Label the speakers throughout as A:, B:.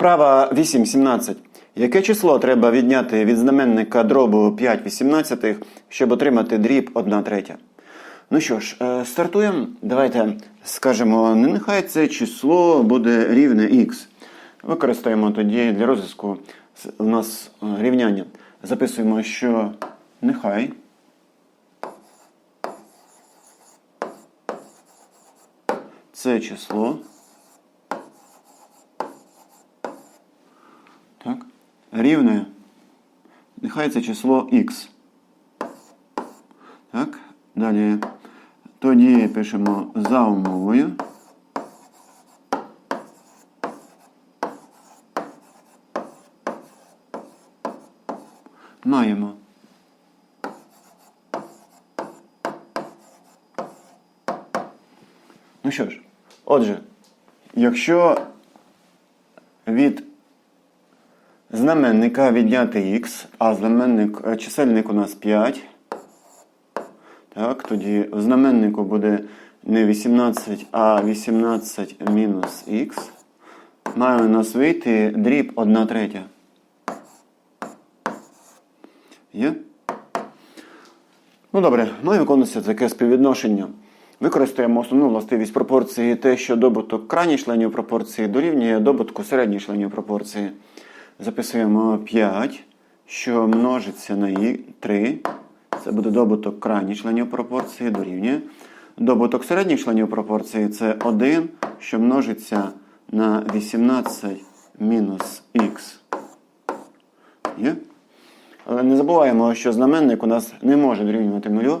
A: Вправа 8.17. Яке число треба відняти від знаменника дробу 5 18, щоб отримати дріб 1 третя? Ну що ж, е, стартуємо. Давайте скажемо, не нехай це число буде рівне х. Використаємо тоді для розв'язку у нас е, рівняння. Записуємо, що нехай це число. Так. Рівне. Нехай це число х. Так. Далі. Тоді пишемо за умовою. Маємо. Ну що ж, отже, якщо від знаменника відняти х, а знаменник, е, чисельник у нас 5, так, тоді в знаменнику буде не 18, а 18 мінус х. Має у нас вийти дріб 1 третя. Є? Ну добре, ну і виконується таке співвідношення. Використаємо основну властивість пропорції те, що добуток крайніх членів пропорції дорівнює добутку середніх членів пропорції. Записуємо 5, що множиться на 3. Це буде добуток крайніх членів пропорції дорівнює. Добуток середніх членів пропорції це 1, що множиться на 18 мінус х. Є? Але не забуваємо, що знаменник у нас не може дорівнювати нулю.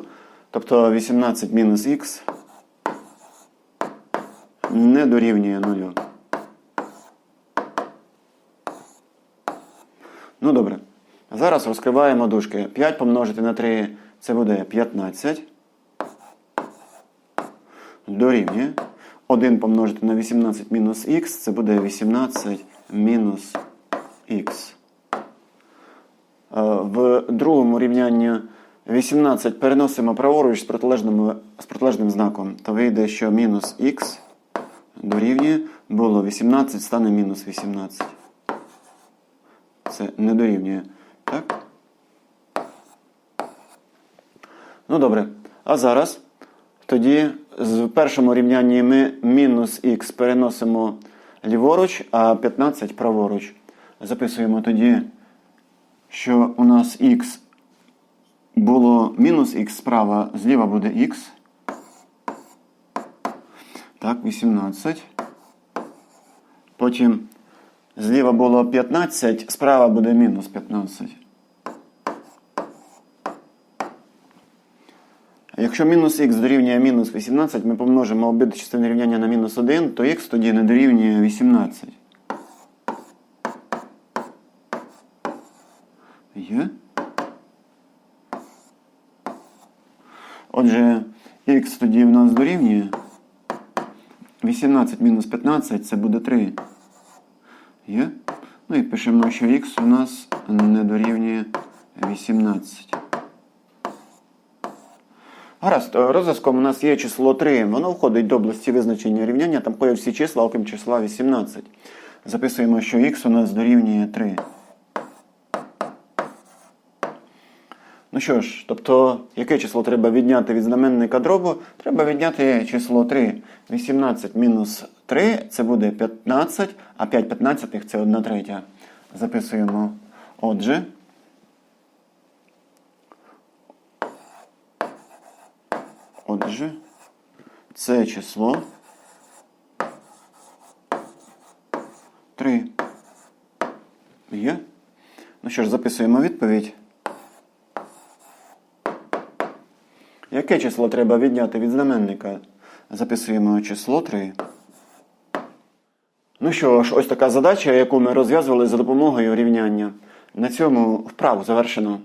A: Тобто 18 мінус х не дорівнює нулю. Ну добре. Зараз розкриваємо дужки. 5 помножити на 3 це буде 15. Дорівнює. 1 помножити на 18 мінус х це буде 18 мінус х. Е, В другому рівнянні 18 переносимо праворуч з протилежним, з протилежним знаком. То вийде, що мінус х дорівнює. Було 18, стане мінус 18. Це не дорівнює. Так? Ну добре. А зараз тоді в першому рівнянні ми мінус х переносимо ліворуч, а 15 праворуч. Записуємо тоді що у нас х було мінус х справа, зліва буде х. Так, 18. Потім зліва було 15, справа буде мінус 15. А Якщо мінус х дорівнює мінус 18, ми помножимо обидві частини рівняння на мінус 1, то х тоді не дорівнює 18. Є. Отже, х тоді в нас дорівнює. 18 мінус 15 це буде 3. Є. Ну і пишемо, що х у нас не дорівнює 18. Гаразд, розв'язком у нас є число 3. Воно входить до області визначення рівняння, там ходять всі числа, окрім числа 18. Записуємо, що х у нас дорівнює 3. Ну що ж, тобто, яке число треба відняти від знаменника дробу? Треба відняти число 3. 18 мінус 3 це буде 15, а 5 п'ятнадцятих це 1 третя. Записуємо. Отже. Отже, це число 3. Є? Ну що ж, записуємо відповідь. Яке число треба відняти від знаменника? Записуємо число 3. Ну що ж, ось така задача, яку ми розв'язували за допомогою рівняння. На цьому вправу завершено.